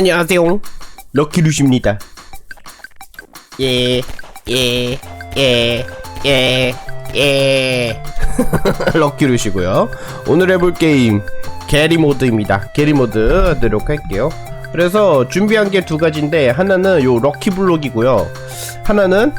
안녕하세요. 럭키루시입니다. 예, 예, 예, 예, 예. 럭키루시고요. 오늘 해볼 게임 게리 모드입니다. 게리 모드 하도록 할게요. 그래서 준비한 게 두 가지인데 하나는 요 럭키 블록이고요. 하나는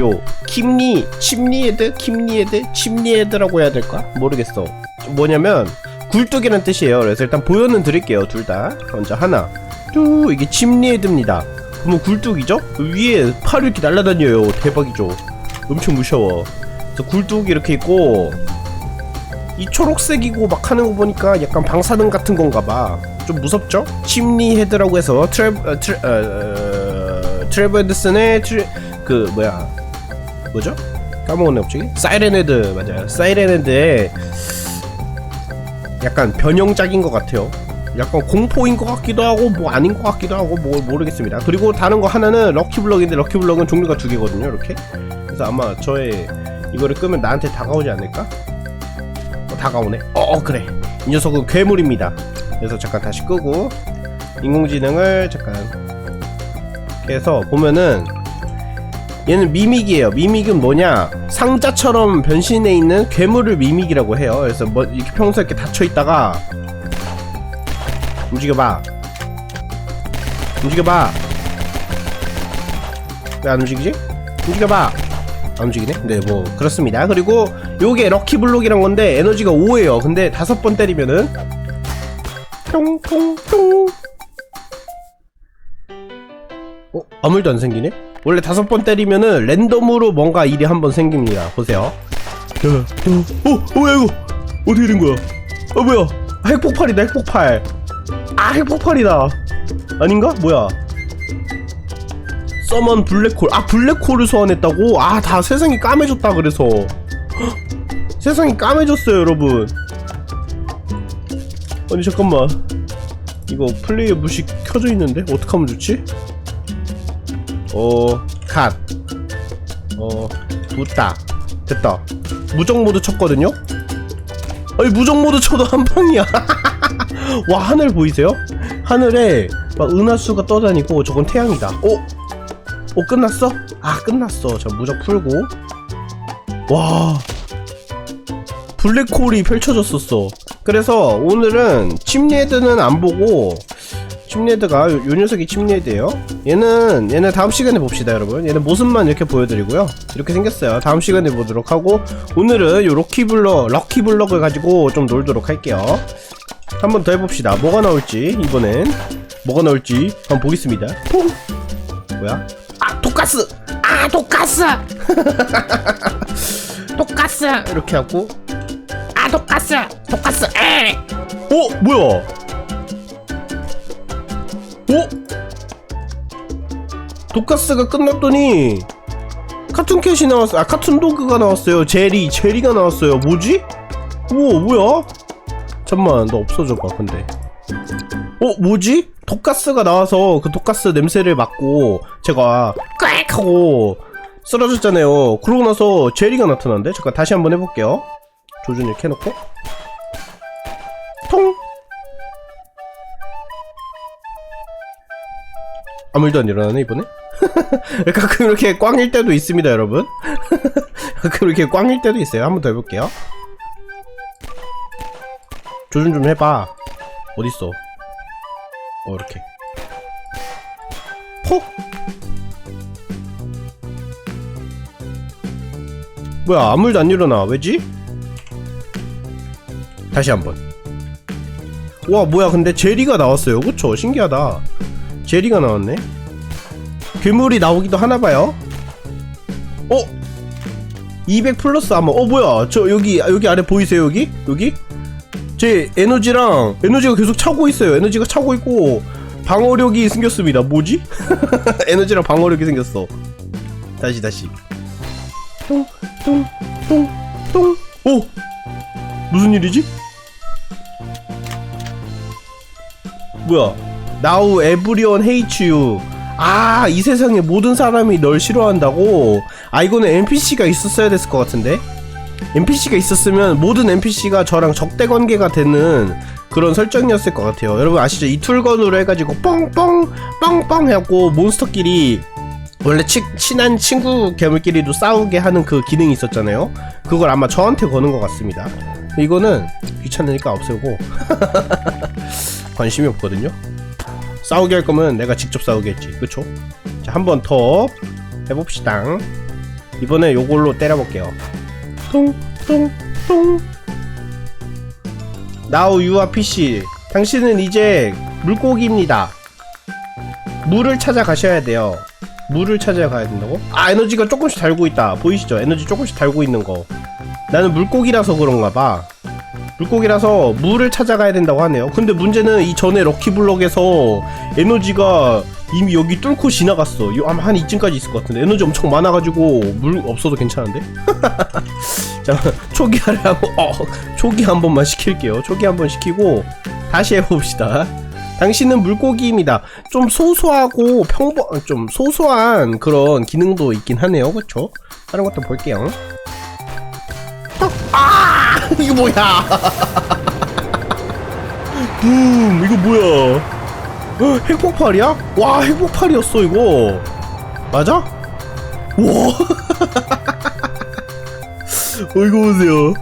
요 킴리 침리헤드 킴리헤드 침리헤드라고 해야 될까 모르겠어 뭐냐면 굴뚝이라는 뜻이에요 그래서 일단 보여는 드릴게요 둘 다 먼저 하나 뚜 이게 침리헤드입니다. 그러면 굴뚝이죠? 그 위에 팔이 이렇게 날아다녀요. 대박이죠. 엄청 무서워. 그래서 굴뚝이 이렇게 있고 이 초록색이고 막 하는 거 보니까 약간 방사능 같은 건가 봐좀 무섭죠? 침리 헤드라고 해서 트레 어, 트레 어, 어, 트레버 앤더슨의 트레 그 뭐야? 뭐죠? 까먹었네 갑자기. 사이렌 헤드 맞아요. 사이렌 헤드에 약간 변형작인 것 같아요 약간 공포인 것 같기도 하고 뭐 아닌 것 같기도 하고 뭐 모르겠습니다 그리고 다른 거 하나는 럭키블럭인데 럭키블럭은 종류가 두 개거든요 이렇게 그래서 아마 저의 이거를 끄면 나한테 다가오지 않을까? 어, 다가오네 어, 어 그래 이 녀석은 괴물입니다 그래서 잠깐 다시 끄고 인공지능을 잠깐 해서 보면은 얘는 미믹이에요. 미믹은 뭐냐? 상자처럼 변신해 있는 괴물을 미믹이라고 해요. 그래서 뭐 이렇게 평소에 이렇게 닫혀 있다가 움직여봐. 움직여봐. 왜 안 움직이지? 움직여봐. 안 움직이네? 네, 뭐 그렇습니다. 그리고 요게 럭키블록이란 건데 에너지가 5예요. 근데 다섯 번 때리면은 뿅뿅뿅 어? 아무 일도 안 생기네? 원래 다섯 번 때리면은 랜덤으로 뭔가 일이 한 번 생깁니다. 보세요. 야, 어, 어, 어, 뭐야 이거? 어떻게 된 거야? 어, 뭐야? 핵폭발이다, 핵폭발. 아, 핵폭발이다. 아닌가? 뭐야? 서먼 블랙홀. 아, 블랙홀을 소환했다고? 아, 다 세상이 까매졌다 그래서. 헉, 세상이 까매졌어요, 여러분. 아니 잠깐만. 이거 플레이어 무시 켜져 있는데 어떡하면 좋지? 어, 갓. 어, 붙다. 됐다. 무적 모드 쳤거든요? 아니, 무적 모드 쳐도 한 방이야. 와, 하늘 보이세요? 하늘에 막 은하수가 떠다니고 저건 태양이다. 어? 어, 끝났어? 아, 끝났어. 저 무적 풀고. 와. 블랙홀이 펼쳐졌었어. 그래서 오늘은 침례드는 안 보고 침례드가 요, 요 녀석이 침례드예요. 얘는 얘는 다음 시간에 봅시다, 여러분. 얘는 모습만 이렇게 보여드리고요. 이렇게 생겼어요. 다음 시간에 보도록 하고 오늘은 요 럭키블럭 럭키블럭을 가지고 좀 놀도록 할게요. 한 번 더 해봅시다. 뭐가 나올지 이번엔 뭐가 나올지 한번 보겠습니다. 퐁. 뭐야? 아 독가스. 아 독가스. 독가스. 이렇게 하고 아 독가스. 독가스. 에. 어 뭐야? 어? 독가스가 끝났더니 카툰캣이 나왔어. 아 카툰 도그가 나왔어요. 제리, 제리가 나왔어요. 뭐지? 우와 뭐야? 잠만 너 없어져봐 근데. 어 뭐지? 독가스가 나와서 그 독가스 냄새를 맡고 제가 꽥 하고 쓰러졌잖아요. 그러고 나서 제리가 나타난대. 잠깐 다시 한번 해볼게요. 조준 이렇게 해놓고 통. 아무 일도 안 일어나네 이번에 가끔 이렇게 꽝일 때도 있습니다 여러분 가끔 이렇게 꽝일 때도 있어요 한 번 더 해볼게요 조준 좀 해봐. 어딨어? 어 이렇게. 폭 뭐야 아무 일도 안 일어나. 왜지? 다시 한번. 와 뭐야 근데 제리가 나왔어요. 그쵸? 신기하다. 제리가 나왔네. 괴물이 나오기도 하나봐요. 어? 200 플러스 아마. 어 뭐야? 저 여기 여기 아래 보이세요 여기? 여기 제 에너지랑 에너지가 계속 차고 있어요. 에너지가 차고 있고 방어력이 생겼습니다. 뭐지? 에너지랑 방어력이 생겼어. 다시 다시. 똥똥똥똥 오! 무슨 일이지? 뭐야? Now everyone hates you. 아, 이 세상에 모든 사람이 널 싫어한다고? 아, 이거는 NPC가 있었어야 됐을 것 같은데? NPC가 있었으면 모든 NPC가 저랑 적대 관계가 되는 그런 설정이었을 것 같아요. 여러분 아시죠? 이 툴건으로 해가지고 뻥뻥 뻥뻥 해갖고 몬스터끼리 원래 치, 친한 친구 괴물끼리도 싸우게 하는 그 기능이 있었잖아요. 그걸 아마 저한테 거는 것 같습니다. 이거는 귀찮으니까 없애고 관심이 없거든요. 싸우게 할 거면 내가 직접 싸우게 했지, 그쵸? 자, 한 번 더 해봅시다. 이번에 요걸로 때려볼게요. 똥, 똥, 똥. Now you are PC. 당신은 이제 물고기입니다. 물을 찾아가셔야 돼요. 물을 찾아가야 된다고? 아 에너지가 조금씩 달고 있다. 보이시죠? 에너지 조금씩 달고 있는 거. 나는 물고기라서 그런가 봐. 물고기라서 물을 찾아가야 된다고 하네요. 근데 문제는 이 전에 럭키블럭에서 에너지가 이미 여기 뚫고 지나갔어. 요 아마 한 이쯤까지 있을 것 같은데 에너지 엄청 많아가지고 물 없어도 괜찮은데? 자 초기화를 하고 어 초기 한 번만 시킬게요. 초기 한 번 시키고 다시 해봅시다. 당신은 물고기입니다. 좀 소소하고 평범 좀 소소한 그런 기능도 있긴 하네요. 그렇죠? 다른 것도 볼게요. 아 이거 뭐야? 붐 이거 뭐야? 어, 핵폭발이야? 와 핵폭발이었어 이거. 맞아? 와. 어, 이거 보세요.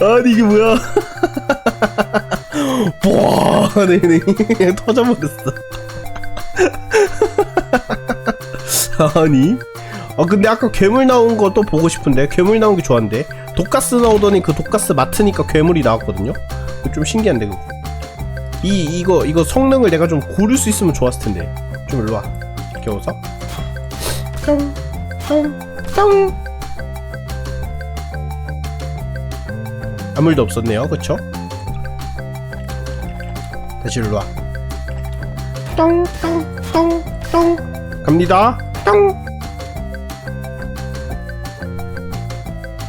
아니 이게 뭐야? 와 네네. 터져버렸어. 아니. 아 근데 아까 괴물 나온 거 또 보고 싶은데 괴물 나온 게 좋았는데. 독가스 나오더니 그 독가스 맡으니까 괴물이 나왔거든요? 좀 신기한데 그거 이 이거 이거 성능을 내가 좀 고를 수 있으면 좋았을 텐데. 좀 일로 와. 겨워서. 똥똥똥 아무 일도 없었네요. 그쵸? 다시 일로 와. 똥 똥 똥 똥 갑니다. 똥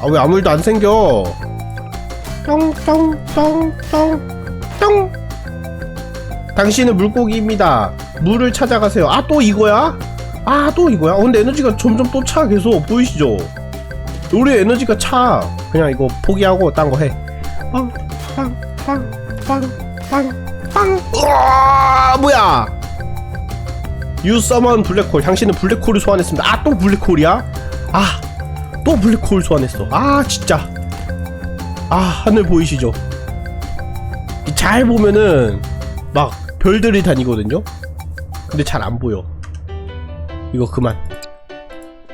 아 왜 아무 일도 안 생겨? 똥 똥 똥 똥 똥 당신은 물고기입니다 물을 찾아가세요 아 또 이거야? 아 또 이거야? 어, 근데 에너지가 점점 또 차 계속 보이시죠? 우리 에너지가 차 그냥 이거 포기하고 딴 거 해. 빵 빵 빵 빵 빵 빵 우와 뭐야? 유 서먼 블랙홀 당신은 블랙홀을 소환했습니다. 아 또 블랙홀이야? 아 또 블랙홀 소환했어. 아 진짜. 아 하늘 보이시죠? 잘 보면은 막 별들이 다니거든요. 근데 잘 안 보여. 이거 그만.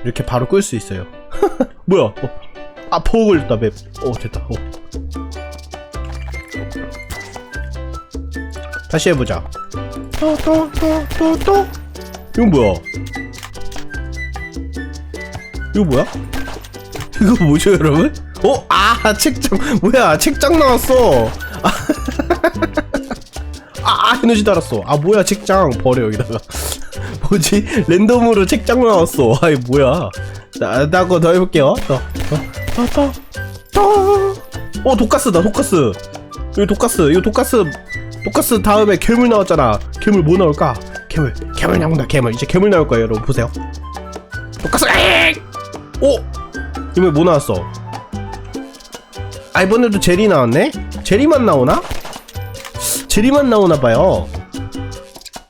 이렇게 바로 끌 수 있어요. 뭐야? 어. 아 버그 걸렸다 맵. 어 됐다. 어. 다시 해보자. 또 또 또 또 또. 이건 뭐야? 이거 뭐야? 이거 뭐죠 여러분? 어? 아 책장 뭐야 책장 나왔어. 아, 아 에너지 달았어. 아 뭐야 책장 버려 여기다가. 뭐지? 랜덤으로 책장 나왔어. 아이 뭐야? 자, 나거 더 해볼게요. 더, 더, 더. 어, 독가스다, 독가스. 이거 독가스, 이거 독가스, 독가스 다음에 괴물 나왔잖아. 괴물 뭐 나올까? 괴물, 괴물 나온다, 괴물. 이제 괴물 나올 거예요, 여러분. 보세요. 독가스! 오! 이번에 뭐 나왔어? 아, 이번에도 제리 나왔네? 제리만 나오나? 제리만 나오나봐요.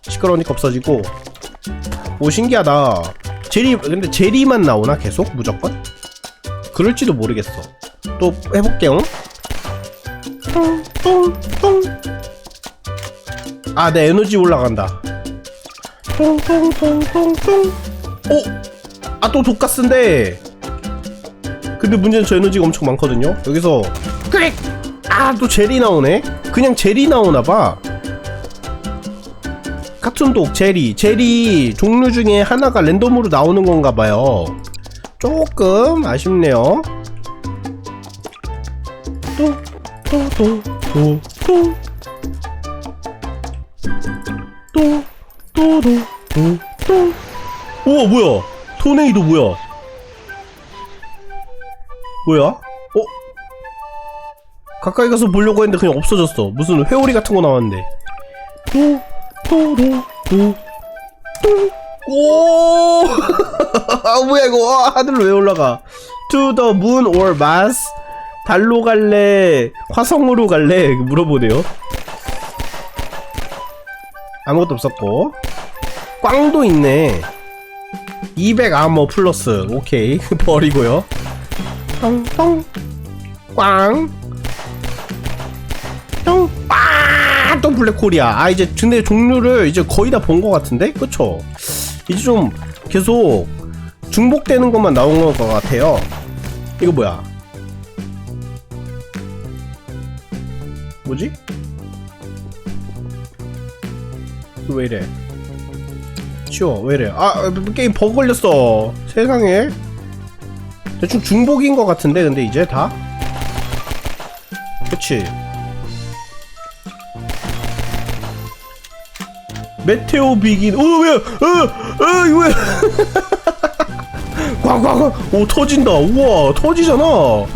시끄러우니까 없어지고. 오, 신기하다. 제리 근데 제리만 나오나 계속 무조건? 그럴지도 모르겠어. 또 해볼게요. 똥똥똥. 아, 내 에너지 올라간다. 똥똥똥똥똥. 오, 아또 독가스인데. 근데 문제는 저 에너지가 엄청 많거든요. 여기서 그래. 아, 또 제리 나오네. 그냥 제리 나오나봐. 카툰독 제리 제리 종류 중에 하나가 랜덤으로 나오는 건가 봐요. 조금 아쉽네요. 또 또 또 또 또 또 또 또또. 우와 뭐야? 토네이도 뭐야? 뭐야? 어? 가까이 가서 보려고 했는데 그냥 없어졌어 무슨 회오리 같은 거 나왔는데 또 또로또또 오! 아 뭐야 이거 아, 하늘로 왜 올라가? To the moon or Mars? 달로 갈래? 화성으로 갈래? 물어보네요. 아무것도 없었고 꽝도 있네 200 아머 플러스 오케이 버리고요 똥똥 꽝 똥, 아, 또 블랙홀이야. 아, 이제, 근데 종류를 이제 거의 다 본 것 같은데? 그쵸? 이제 좀 계속 중복되는 것만 나온 것 같아요. 이거 뭐야? 뭐지? 왜 이래? 치워, 왜 이래? 아, 게임 버그 걸렸어. 세상에. 대충 중복인 것 같은데, 근데 이제 다? 그치? 메테오 비긴. 어 왜야 어어 이거 왜? 꽝꽝꽝 오 터진다. 우와 터지잖아. 오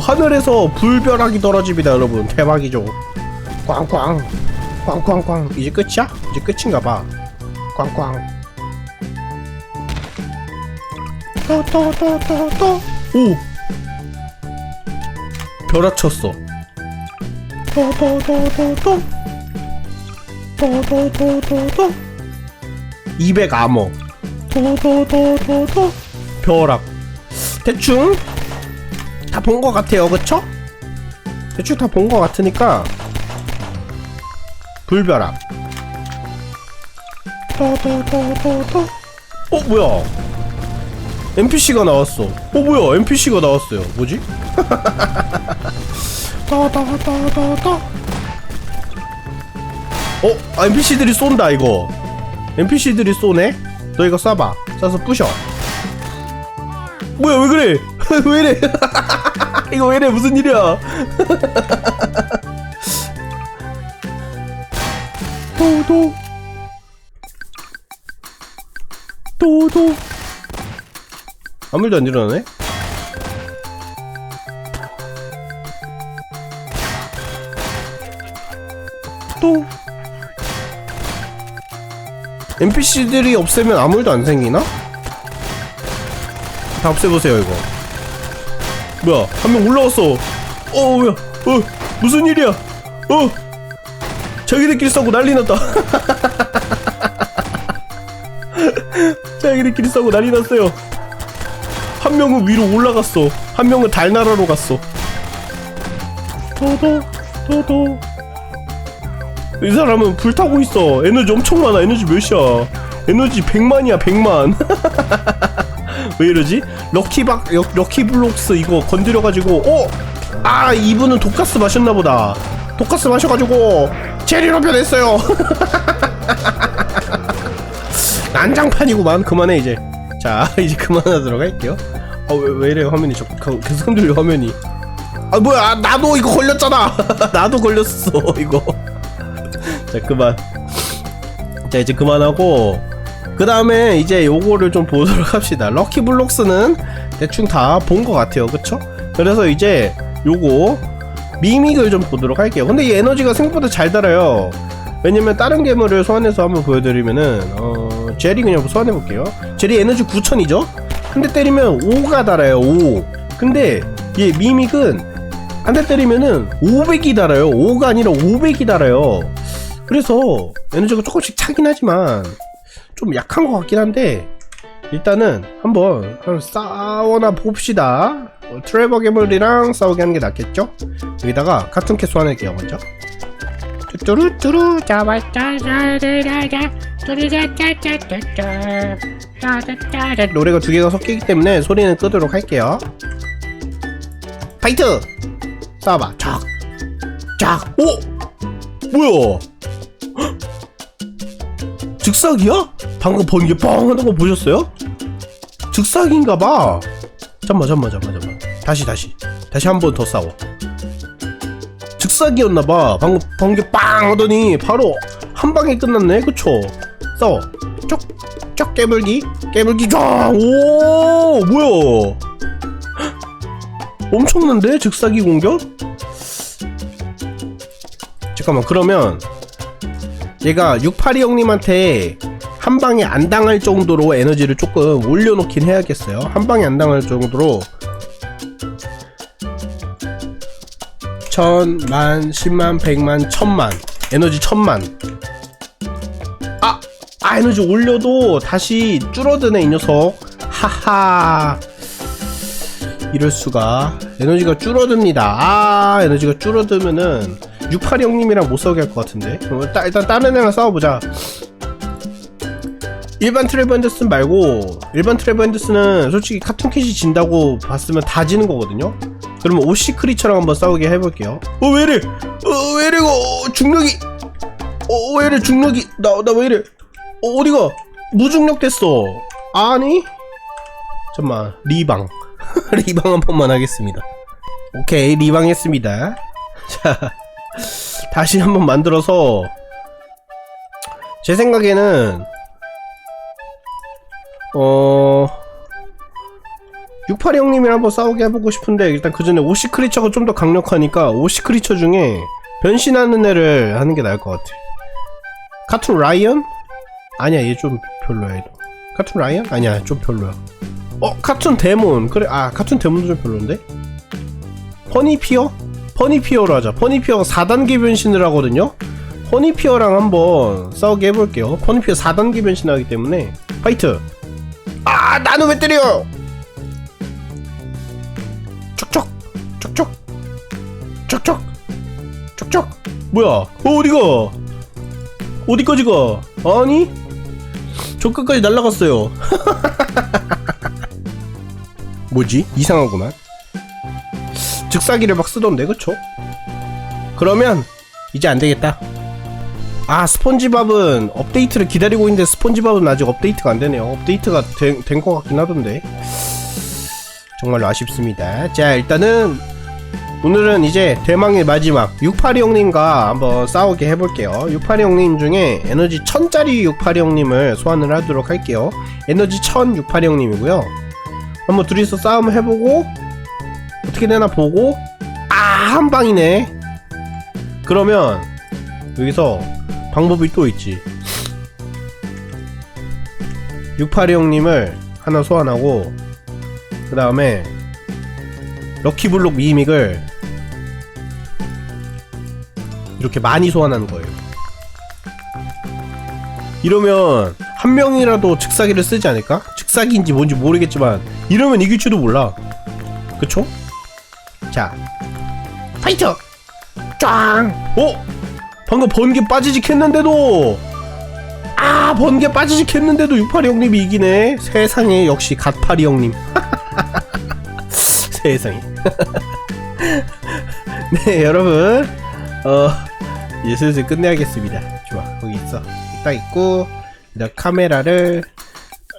하늘에서 불벼락이 떨어집니다 여러분. 대박이죠. 꽝꽝. 꽝꽝꽝. 이제 끝이야? 이제 끝인가봐. 꽝꽝. 또또또또또 오! 벼락 쳤어. 또또또또또 도도도도도 200 아머 도도도도도 벼락. 대충 다 본 것 같아요. 그쵸? 대충 다 본 것 같으니까 불벼락. 도도도도도 어 뭐야? NPC가 나왔어. 어 뭐야? NPC가 나왔어요. 뭐지? 도도도도도 어? 아, NPC들이 쏜다 이거. NPC들이 쏘네? 너 이거 쏴봐. 쏴서 부셔. 뭐야 왜 그래? 왜 이래? 이거 왜 이래? 무슨 일이야? 도도. 도도. 아무 일도 안 일어나네? 또 NPC들이 없애면 아무 일도 안 생기나? 다 없애보세요 이거. 뭐야 한 명 올라왔어. 어 뭐야 어 무슨 일이야? 어? 자기들끼리 싸우고 난리 났다. 자기들끼리 싸우고 난리 났어요. 한 명은 위로 올라갔어. 한 명은 달나라로 갔어. 도도 도도 이 사람은 불타고 있어. 에너지 엄청 많아. 에너지 몇이야? 에너지 100만이야, 100만. 왜 이러지? 럭키박, 럭키블록스 이거 건드려가지고, 어? 아, 이분은 독가스 마셨나보다. 독가스 마셔가지고, 체리로 변했어요. 난장판이구만. 그만해, 이제. 자, 이제 그만하도록 할게요. 어, 왜, 왜 이래요, 화면이. 저, 계속 흔들려, 화면이. 아, 뭐야. 나도 이거 걸렸잖아. 나도 걸렸어, 이거. 자 그만. 자 이제 그만하고 그 다음에 이제 요거를 좀 보도록 합시다. 럭키블록스는 대충 다 본 것 같아요. 그쵸? 그래서 이제 요거 미믹을 좀 보도록 할게요. 근데 이 에너지가 생각보다 잘 달아요. 왜냐면 다른 괴물을 소환해서 한번 보여드리면은 어 제리 그냥 소환해 볼게요. 제리 에너지 9000이죠? 근데 때리면 5가 달아요 5 근데 얘 미믹은 한 대 때리면은 500이 달아요. 5가 아니라 500이 달아요 그래서 에너지가 조금씩 차긴 하지만 좀 약한 것 같긴 한데 일단은 한번 한번 싸워나 봅시다 어, 트레버 괴물이랑 싸우게 하는 게 낫겠죠? 여기다가 같은 캐 소환할게요 먼저 뚜루뚜루 노래가 두 개가 섞이기 때문에 소리는 끄도록 할게요 파이트! 싸워봐 쫙! 쫙! 오! 뭐야 즉사기야? 방금 번개 뻥 하는 거 보셨어요? 즉사기인가 봐. 잠만 잠만 잠만 잠만. 다시 다시. 다시 한 번 더 싸워. 즉사기였나봐. 방금 번개 빵 하더니 바로 한 방에 끝났네. 그쵸? 싸워. 쪽 쪽 깨물기. 깨물기 쫙 오! 뭐야? 엄청난데? 즉사기 공격? 잠깐만 그러면 얘가 682 형님한테 한 방에 안 당할 정도로 에너지를 조금 올려놓긴 해야겠어요. 한 방에 안 당할 정도로. 천, 만, 십만, 백만, 천만. 에너지 천만. 아 에너지 올려도 다시 줄어드네 이 녀석. 하하. 이럴 수가. 에너지가 줄어듭니다. 아 에너지가 줄어들면은 682 형님이랑 못 싸우게 할 것 같은데. 따, 일단 다른 애랑 싸워보자. 일반 트레버 핸드슨 말고 일반 트레버 핸드슨은 솔직히 카툰캣이 진다고 봤으면 다 지는 거거든요? 그러면 오시 크리처랑 한번 싸우게 해볼게요. 어 왜이래? 어 왜이래? 이거 중력이. 어 왜이래? 중력이. 나 나 왜이래? 어 어디가? 무중력 됐어. 아니? 잠만 리방. 리방 한 번만 하겠습니다. 오케이 리방 했습니다. 자 다시 한번 만들어서 제 생각에는 어... 68 형님이랑 한번 싸우게 해보고 싶은데 일단 그 전에 오시 크리처가 좀 더 강력하니까 오시 크리처 중에 변신하는 애를 하는 게 나을 것 같아 카툰 라이언? 아니야 얘 좀 별로야 얘도 카툰 라이언? 아니야 좀 별로야 어 카툰 데몬 그래 아 카툰 데몬도 좀 별론데? 퍼니피어? 퍼니피어로 하자. 퍼니피어가 4단계 변신을 하거든요. 퍼니피어랑 한번 싸우게 해볼게요. 퍼니피어 4단계 변신하기 때문에. 파이트! 아 나는 왜 때려! 촉촉! 촉촉! 촉촉! 촉촉! 뭐야? 어, 어디가? 어디까지 가? 아니? 저 끝까지 날라갔어요. 뭐지? 이상하구만 즉사기를 막 쓰던데 그쵸? 그러면 이제 안 되겠다. 아 스폰지밥은 업데이트를 기다리고 있는데 스폰지밥은 아직 업데이트가 안 되네요. 업데이트가 된 것 같긴 하던데. 정말로 아쉽습니다. 자 일단은 오늘은 이제 대망의 마지막 682 형님과 한번 싸우게 해볼게요. 682 형님 중에 에너지 1000짜리 682 형님을 소환을 하도록 할게요. 에너지 1000 682 형님이고요. 한번 둘이서 싸움을 해보고 어떻게 되나 보고 아 한 방이네 그러면 여기서 방법이 또 있지 682 형님을 하나 소환하고 그 다음에 럭키블록 미믹을 이렇게 많이 소환하는 거예요 이러면 한 명이라도 즉사기를 쓰지 않을까? 즉사기인지 뭔지 모르겠지만 이러면 이길지도 몰라 그쵸? 자 파이트! 짱! 어? 방금 번개 빠지직 했는데도! 아 번개 빠지직 했는데도 682 형님이 이기네. 세상에 역시 갓파리 형님. 세상에. 네 여러분. 어 이제 슬슬 끝내야겠습니다. 좋아 거기 있어. 딱 있고 일단 카메라를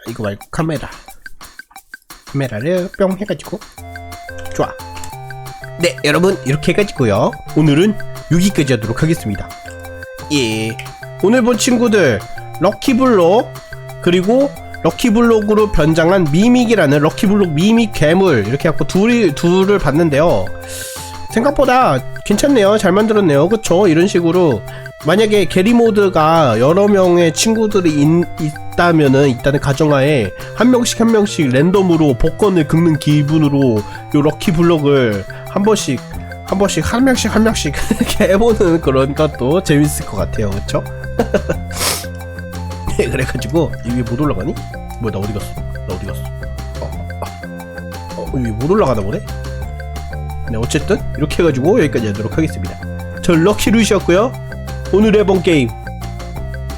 이거 말고 카메라. 카메라를 뿅 해가지고. 좋아 네 여러분 이렇게 해가지고요. 오늘은 여기까지 하도록 하겠습니다. 예. 오늘 본 친구들 럭키블록 그리고 럭키블록으로 변장한 미믹이라는 럭키블록 미믹 괴물 이렇게 갖고 둘이 둘을 봤는데요. 생각보다 괜찮네요. 잘 만들었네요. 그쵸? 이런 식으로 만약에 게리 모드가 여러 명의 친구들이 있, 있다면은 있다는 가정하에 한 명씩 한 명씩 랜덤으로 복권을 긁는 기분으로 요 럭키 블록을 한 번씩 한 번씩 한 명씩 한 명씩 이렇게 해보는 그런 것도 재밌을 것 같아요 그쵸? 네, 그래가지고 이 위에 못 올라가니? 뭐야 나 어디 갔어? 나 어디 갔어? 어, 아. 어, 여기 못 올라가나 보네? 네 어쨌든 이렇게 해가지고 여기까지 하도록 하겠습니다 저 럭키 루시였고요 오늘 해본 게임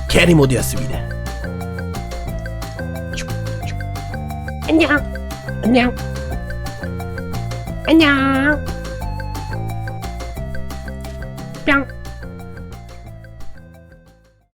캐리 모드였습니다 안녕. 안녕. 안녕. 뿅.